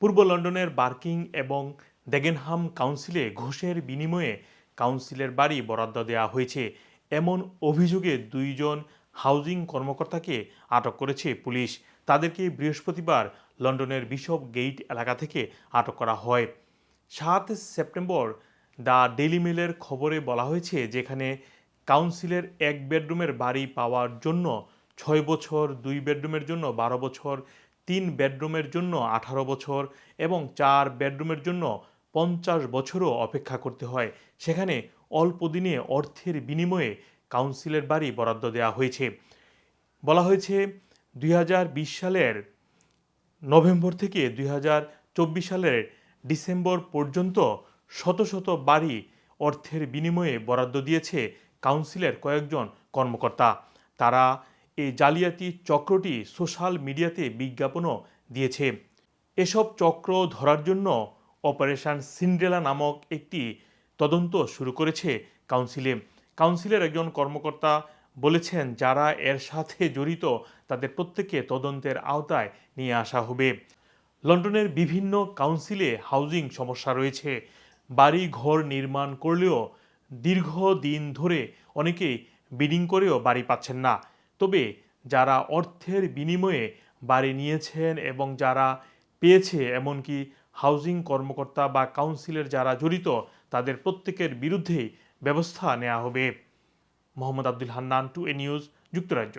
পূর্ব লন্ডনের বার্কিং এবং ডেগেনহাম কাউন্সিলে ঘুষের বিনিময়ে কাউন্সিলের বাড়ি বরাদ্দ দেওয়া হয়েছে। এমন অভিযোগে দুইজন হাউজিং কর্মকর্তাকে আটক করেছে পুলিশ। তাদেরকে বৃহস্পতিবার লন্ডনের বিশপ গেইট এলাকা থেকে আটক করা হয়। সাত সেপ্টেম্বর দ্য ডেইলি মেলের খবরে বলা হয়েছে, যেখানে কাউন্সিলের এক বেডরুমের বাড়ি পাওয়ার জন্য ছয় বছর, দুই বেডরুমের জন্য বারো বছর তিন বেডরুমের জন্য আঠারো বছর এবং চার বেডরুমের জন্য পঞ্চাশ বছরও অপেক্ষা করতে হয়। সেখানে অল্প দিনে অর্থের বিনিময়ে কাউন্সিলের বাড়ি বরাদ্দ দেওয়া হয়েছে। বলা হয়েছে, দুই হাজার বিশ সালের নভেম্বর থেকে দুই হাজার চব্বিশ সালের ডিসেম্বর পর্যন্ত শত শত বাড়ি অর্থের বিনিময়ে বরাদ্দ দিয়েছে কাউন্সিলের কয়েকজন কর্মকর্তা। তারা এই জালিয়াতি চক্রটি সোশ্যাল মিডিয়াতে বিজ্ঞাপনও দিয়েছে। এসব চক্র ধরার জন্য অপারেশন সিন্ড্রেলা নামক একটি তদন্ত শুরু করেছে কাউন্সিলে। কাউন্সিলের একজন কর্মকর্তা বলেছেন, যারা এর সাথে জড়িত তাদের প্রত্যেককে তদন্তের আওতায় নিয়ে আসা হবে। লন্ডনের বিভিন্ন কাউন্সিলে হাউজিং সমস্যা রয়েছে। বাড়ি ঘর নির্মাণ করলেও দীর্ঘদিন ধরে অনেকেই বিডিং করেও বাড়ি পাচ্ছেন না। তবে যারা অর্থের বিনিময়ে বাড়ি নিয়েছেন এবং যারা পেয়েছে, এমনকি হাউজিং কর্মকর্তা বা কাউন্সিলের যারা জড়িত, তাদের প্রত্যেকের বিরুদ্ধেই ব্যবস্থা নেওয়া হবে। মোহাম্মদ আব্দুল হান্নান টু এ নিউজ যুক্তরাজ্য।